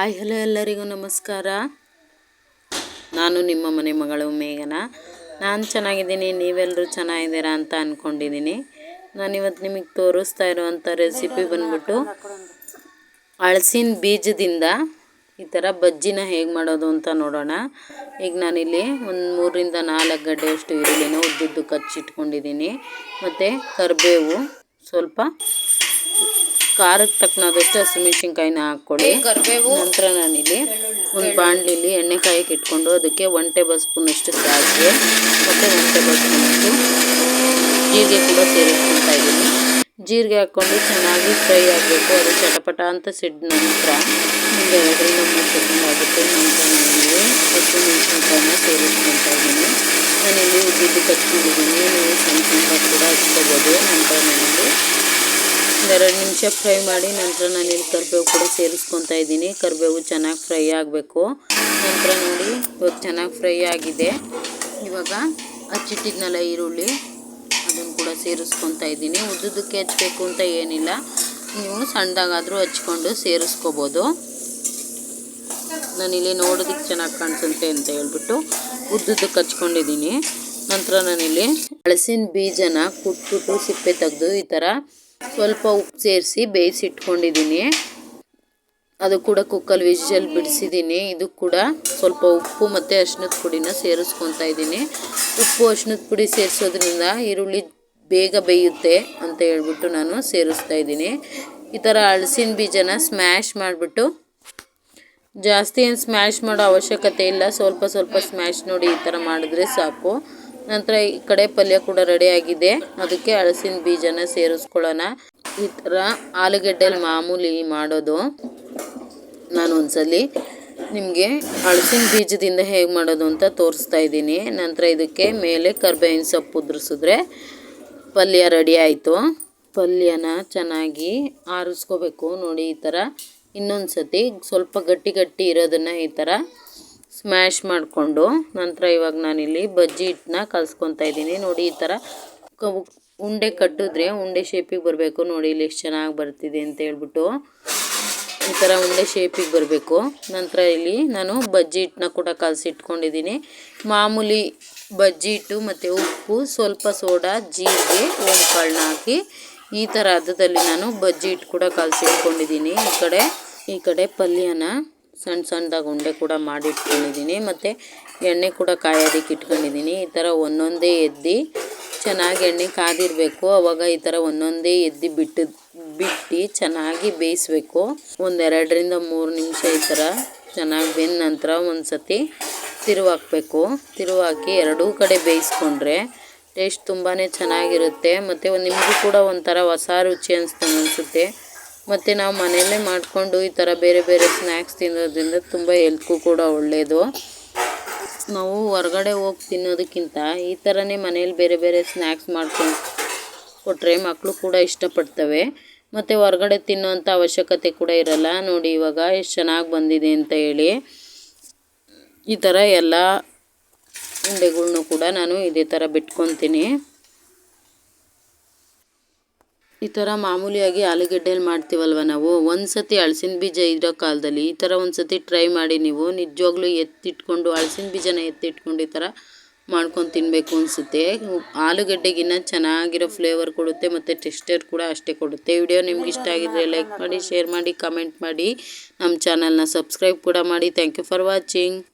Hi, hello ಎಲ್ಲರಿಗೂ ನಮಸ್ಕಾರ. ನಾನು ನಿಮ್ಮ ಮನೆ ಮಗಳು ಮೇಘನ. ನಾನು ಚೆನ್ನಾಗಿದ್ದೀನಿ ನೀವೆಲ್ಲರೂ ಚೆನ್ನಾಗಿದ್ದೀರಾ ಅಂತ ಅಂದ್ಕೊಂಡಿದ್ದೀನಿ ನಾನಿವತ್ತು ನಿಮಗೆ ತೋರಿಸ್ತಾ ಇರುವಂಥ ರೆಸಿಪಿ ಬಂದ್ಬಿಟ್ಟು ಹಳಸಿನ ಬೀಜದಿಂದ ಈ ಥರ ಬಜ್ಜಿನ ಹೇಗೆ ಮಾಡೋದು ಅಂತ ನೋಡೋಣ. ಈಗ ನಾನಿಲ್ಲಿ ಒಂದು ಮೂರರಿಂದ ನಾಲ್ಕು ಗಡ್ಡೆಯಷ್ಟು ಈರುಳ್ಳಿನ ಉದ್ದುದ್ದು ಕಚ್ಚಿಟ್ಕೊಂಡಿದ್ದೀನಿ. ಮತ್ತು ಕರಿಬೇವು ಸ್ವಲ್ಪ ಖಾರಕ್ಕೆ ತಕ್ಕನಾದಷ್ಟು ಹಸಿಮೆಣ್ಸಿನ್ಕಾಯಿನ ಹಾಕ್ಕೊಡಿ ಕರಿಬೇವು. ನಂತರ ನಾನಿಲ್ಲಿ ಒಂದು ಬಾಣಲಿಲಿ ಎಣ್ಣೆ ಕಾಯಕ್ಕೆ ಇಟ್ಕೊಂಡು ಅದಕ್ಕೆ ಒನ್ ಟೇಬಲ್ ಸ್ಪೂನಷ್ಟು ಸಾಸಿವೆ ಮತ್ತು ಒನ್ ಟೇಬಲ್ ಸ್ಪೂನಷ್ಟು ಜೀರಿಗೆ ಕೂಡ ಸೇರಿಸ್ಕೊಳ್ತಾ ಇದ್ದೀನಿ. ಜೀರಿಗೆ ಹಾಕ್ಕೊಂಡು ಚೆನ್ನಾಗಿ ಫ್ರೈ ಆಗಬೇಕು. ಅದು ಚಟಪಟ ಅಂತ ಸಿಡ್ ನಂತರ ಒಂದು ಎರಡರಿಂದ ಮೂರು ಸೆಕೆಂಡ್ ಆಗುತ್ತೆ. ನಂತರ ನಾನಿಲ್ಲಿ ಹಸಿಮೆಣ್ಸಿನ್ಕಾಯಿನ ಸೇರಿಸ್ಕೊತಾ ಇದ್ದೀನಿ. ನಾನಿಲ್ಲಿ ಉದ್ದಿದ್ದು ಕಚ್ಕೊಂಡಿದ್ದೀನಿ. ನೀವು ಸಣ್ಣ ಸಣ್ಣ ಕೂಡ ಹಚ್ಕೋಬೋದು. ನಂತರ ನಾನಿಲ್ಲಿ ಒಂದೆರಡು ನಿಮಿಷ ಫ್ರೈ ಮಾಡಿ ನಂತರ ನಾನು ಇಲ್ಲಿ ಕರಿಬೇವು ಕೂಡ ಸೇರಿಸ್ಕೊತಾ ಇದ್ದೀನಿ. ಕರಿಬೇವು ಚೆನ್ನಾಗಿ ಫ್ರೈ ಆಗಬೇಕು. ನಂತರ ನೋಡಿ, ಇವಾಗ ಚೆನ್ನಾಗಿ ಫ್ರೈ ಆಗಿದೆ. ಇವಾಗ ಹಚ್ಚಿಟ್ಟಿದ್ನಲ್ಲ ಈರುಳ್ಳಿ, ಅದನ್ನು ಕೂಡ ಸೇರಿಸ್ಕೊತಾ ಇದ್ದೀನಿ. ಉದ್ದುದಕ್ಕೆ ಹಚ್ಚಬೇಕು ಅಂತ ಏನಿಲ್ಲ. ನೀವು ಸಣ್ಣದಾಗಾದರೂ ಹಚ್ಕೊಂಡು ಸೇರಿಸ್ಕೋಬೋದು. ನಾನಿಲ್ಲಿ ನೋಡೋದಕ್ಕೆ ಚೆನ್ನಾಗಿ ಕಾಣಿಸುತ್ತೆ ಅಂತ ಹೇಳ್ಬಿಟ್ಟು ಉದ್ದುದಕ್ಕೆ ಹಚ್ಕೊಂಡಿದ್ದೀನಿ ನಂತರ ನಾನಿಲ್ಲಿ ಹಳಸಿನ ಬೀಜನ ಕುಟ್ಬಿಟ್ಟು ಸಿಪ್ಪೆ ತೆಗೆದು ಈ ಥರ ಸ್ವಲ್ಪ ಉಪ್ಪು ಸೇರಿಸಿ ಬೇಯಿಸಿಟ್ಕೊಂಡಿದ್ದೀನಿ ಅದು ಕೂಡ ಕುಕ್ಕಲ್ಲಿ ವಿಷಲ್ ಬಿಡಿಸಿದ್ದೀನಿ. ಇದು ಕೂಡ ಸ್ವಲ್ಪ ಉಪ್ಪು ಮತ್ತು ಅಶ್ನದ ಪುಡಿನ ಸೇರಿಸ್ಕೊತಾ ಇದ್ದೀನಿ. ಉಪ್ಪು ಅಶ್ನದ ಪುಡಿ ಸೇರಿಸೋದ್ರಿಂದ ಈರುಳ್ಳಿ ಬೇಗ ಬೇಯುತ್ತೆ ಅಂತ ಹೇಳ್ಬಿಟ್ಟು ನಾನು ಸೇರಿಸ್ತಾ ಇದ್ದೀನಿ. ಈ ಥರ ಹಳಸಿನ ಬೀಜನ ಸ್ಮ್ಯಾಶ್ ಮಾಡಿಬಿಟ್ಟು ಜಾಸ್ತಿ ಏನು ಸ್ಮ್ಯಾಶ್ ಮಾಡೋ ಅವಶ್ಯಕತೆ ಇಲ್ಲ. ಸ್ವಲ್ಪ ಸ್ವಲ್ಪ ಸ್ಮ್ಯಾಶ್ ನೋಡಿ ಈ ಥರ ಮಾಡಿದ್ರೆ ಸಾಕು. ನಂತರ ಈ ಕಡೆ ಪಲ್ಯ ಕೂಡ ರೆಡಿ ಆಗಿದೆ. ಅದಕ್ಕೆ ಹಳಸಿನ ಬೀಜನ ಸೇರಿಸ್ಕೊಳ್ಳೋಣ. ಈ ಥರ ಆಲೂಗಡ್ಡೆಲಿ ಮಾಮೂಲಿ ಮಾಡೋದು ನಾನು ಒಂದ್ಸಲಿ. ನಿಮಗೆ ಹಳಸಿನ ಬೀಜದಿಂದ ಹೇಗೆ ಮಾಡೋದು ಅಂತ ತೋರಿಸ್ತಾ ಇದ್ದೀನಿ. ನಂತರ ಇದಕ್ಕೆ ಮೇಲೆ ಕರ್ಬೇವಿನ ಸೊಪ್ಪು ಉದುರಿಸಿದ್ರೆ ಪಲ್ಯ ರೆಡಿ ಆಯಿತು. ಪಲ್ಯನ ಚೆನ್ನಾಗಿ ಆರಿಸ್ಕೋಬೇಕು ನೋಡಿ ಈ ಥರ ಇನ್ನೊಂದು ಸತಿ ಸ್ವಲ್ಪ ಗಟ್ಟಿ ಗಟ್ಟಿ ಇರೋದನ್ನು ಈ ಥರ ಸ್ಮ್ಯಾಶ್ ಮಾಡಿಕೊಂಡು ನಂತರ ಇವಾಗ ನಾನಿಲ್ಲಿ ಬಜ್ಜಿ ಹಿಟ್ಟನ್ನ ಕಲಿಸ್ಕೊತಾ ಇದ್ದೀನಿ. ನೋಡಿ ಈ ಥರ ಉಂಡೆ ಕಟ್ಟಿದ್ರೆ ಉಂಡೆ ಶೇಪಿಗೆ ಬರಬೇಕು. ನೋಡಿ ಇಲ್ಲಿ ಎಷ್ಟು ಚೆನ್ನಾಗಿ ಬರ್ತಿದೆ ಅಂತ ಹೇಳ್ಬಿಟ್ಟು ಈ ಥರ ಉಂಡೆ ಶೇಪಿಗೆ ಬರಬೇಕು. ನಂತರ ಇಲ್ಲಿ ನಾನು ಬಜ್ಜಿ ಹಿಟ್ಟನ್ನ ಕೂಡ ಕಲಸಿಟ್ಕೊಂಡಿದ್ದೀನಿ ಮಾಮೂಲಿ ಬಜ್ಜಿ ಹಿಟ್ಟು ಮತ್ತು ಉಪ್ಪು, ಸ್ವಲ್ಪ ಸೋಡಾ, ಜೀರಿಗೆ, ಓಂಕಾಳನ್ನ ಹಾಕಿ ಈ ಥರ ಹದದಲ್ಲಿ ನಾನು ಬಜ್ಜಿ ಹಿಟ್ಟು ಕೂಡ ಕಲಸಿಟ್ಕೊಂಡಿದ್ದೀನಿ ಈ ಕಡೆ ಈ ಕಡೆ ಪಲ್ಯನ ಸಣ್ಣ ಸಣ್ಣದಾಗಿ ಉಂಡೆ ಕೂಡ ಮಾಡಿಟ್ಕೊಂಡಿದ್ದೀನಿ ಮತ್ತು ಎಣ್ಣೆ ಕೂಡ ಕಾಯೋದಕ್ಕೆ ಇಟ್ಕೊಂಡಿದ್ದೀನಿ. ಈ ಥರ ಒಂದೊಂದೇ ಎದ್ದು ಚೆನ್ನಾಗಿ ಎಣ್ಣೆ ಕಾದಿರಬೇಕು. ಅವಾಗ ಈ ಥರ ಒಂದೊಂದೇ ಎದ್ದು ಬಿಟ್ಟು ಬಿಟ್ಟು ಚೆನ್ನಾಗಿ ಬೇಯಿಸ್ಬೇಕು. ಒಂದೆರಡರಿಂದ ಮೂರು ನಿಮಿಷ ಈ ಥರ ಚೆನ್ನಾಗಿ ಬೆಂದ ನಂತರ ಒಂದು ಸತಿ ತಿರುವಾಕಬೇಕು. ತಿರುವಾಕಿ ಎರಡೂ ಕಡೆ ಬೇಯಿಸ್ಕೊಂಡ್ರೆ ಟೇಸ್ಟ್ ತುಂಬಾ ಚೆನ್ನಾಗಿರುತ್ತೆ. ಮತ್ತು ಒಂದು ನಿಮಗೂ ಕೂಡ ಒಂಥರ ಹೊಸ ರುಚಿ ಅನಿಸ್ತು ಅನಿಸುತ್ತೆ. ಮತ್ತು ನಾವು ಮನೆಯಲ್ಲೇ ಮಾಡಿಕೊಂಡು ಈ ಥರ ಬೇರೆ ಬೇರೆ ಸ್ನ್ಯಾಕ್ಸ್ ತಿನ್ನೋದ್ರಿಂದ ತುಂಬ ಹೆಲ್ತ್ಗೂ ಕೂಡ ಒಳ್ಳೆಯದು ನಾವು ಹೊರಗಡೆ ಹೋಗಿ ತಿನ್ನೋದಕ್ಕಿಂತ ಈ ಥರನೇ ಮನೇಲಿ ಬೇರೆ ಬೇರೆ ಸ್ನ್ಯಾಕ್ಸ್ ಮಾಡ್ಕೊಂಡು ಕೊಟ್ಟರೆ ಮಕ್ಕಳು ಕೂಡ ಇಷ್ಟಪಡ್ತವೆ. ಮತ್ತು ಹೊರಗಡೆ ತಿನ್ನೋವಂಥ ಅವಶ್ಯಕತೆ ಕೂಡ ಇರಲ್ಲ. ನೋಡಿ, ಇವಾಗ ಎಷ್ಟು ಚೆನ್ನಾಗಿ ಬಂದಿದೆ ಅಂತ ಹೇಳಿ ಈ ಥರ ಎಲ್ಲ ಉಂಡೆಗಳ್ನೂ ಕೂಡ ನಾನು ಇದೇ ಥರ ಬಿಟ್ಕೊತೀನಿ. ಈ ಥರ ಮಾಮೂಲಿಯಾಗಿ ಆಲೂಗೆಡ್ಡೆಯಲ್ಲಿ ಮಾಡ್ತೀವಲ್ವ ನಾವು? ಒಂದು ಸತಿ ಹಳ್ಸಿನ ಬೀಜ ಇರೋ ಕಾಲದಲ್ಲಿ ಈ ಥರ ಒಂದು ಸತಿ ಟ್ರೈ ಮಾಡಿ ನೀವು ನಿಜವಾಗ್ಲೂ ಎತ್ತಿಟ್ಕೊಂಡು ಹಳಸಿನ ಬೀಜನ ಎತ್ತಿಟ್ಕೊಂಡು ಈ ಥರ ಮಾಡ್ಕೊಂಡು ತಿನ್ನಬೇಕು ಅನಿಸುತ್ತೆ. ಆಲೂಗಡ್ಡೆಗಿನ್ನ ಚೆನ್ನಾಗಿರೋ ಫ್ಲೇವರ್ ಕೊಡುತ್ತೆ ಮತ್ತು ಟೆಸ್ಟರ್ ಕೂಡ ಅಷ್ಟೇ ಕೊಡುತ್ತೆ. ವಿಡಿಯೋ ನಿಮ್ಗೆ ಇಷ್ಟ ಆಗಿದ್ರೆ ಲೈಕ್ ಮಾಡಿ ಶೇರ್ ಮಾಡಿ ಕಮೆಂಟ್ ಮಾಡಿ. ನಮ್ಮ ಚಾನಲ್ನ ಸಬ್ಸ್ಕ್ರೈಬ್ ಕೂಡ ಮಾಡಿ. Thank you for watching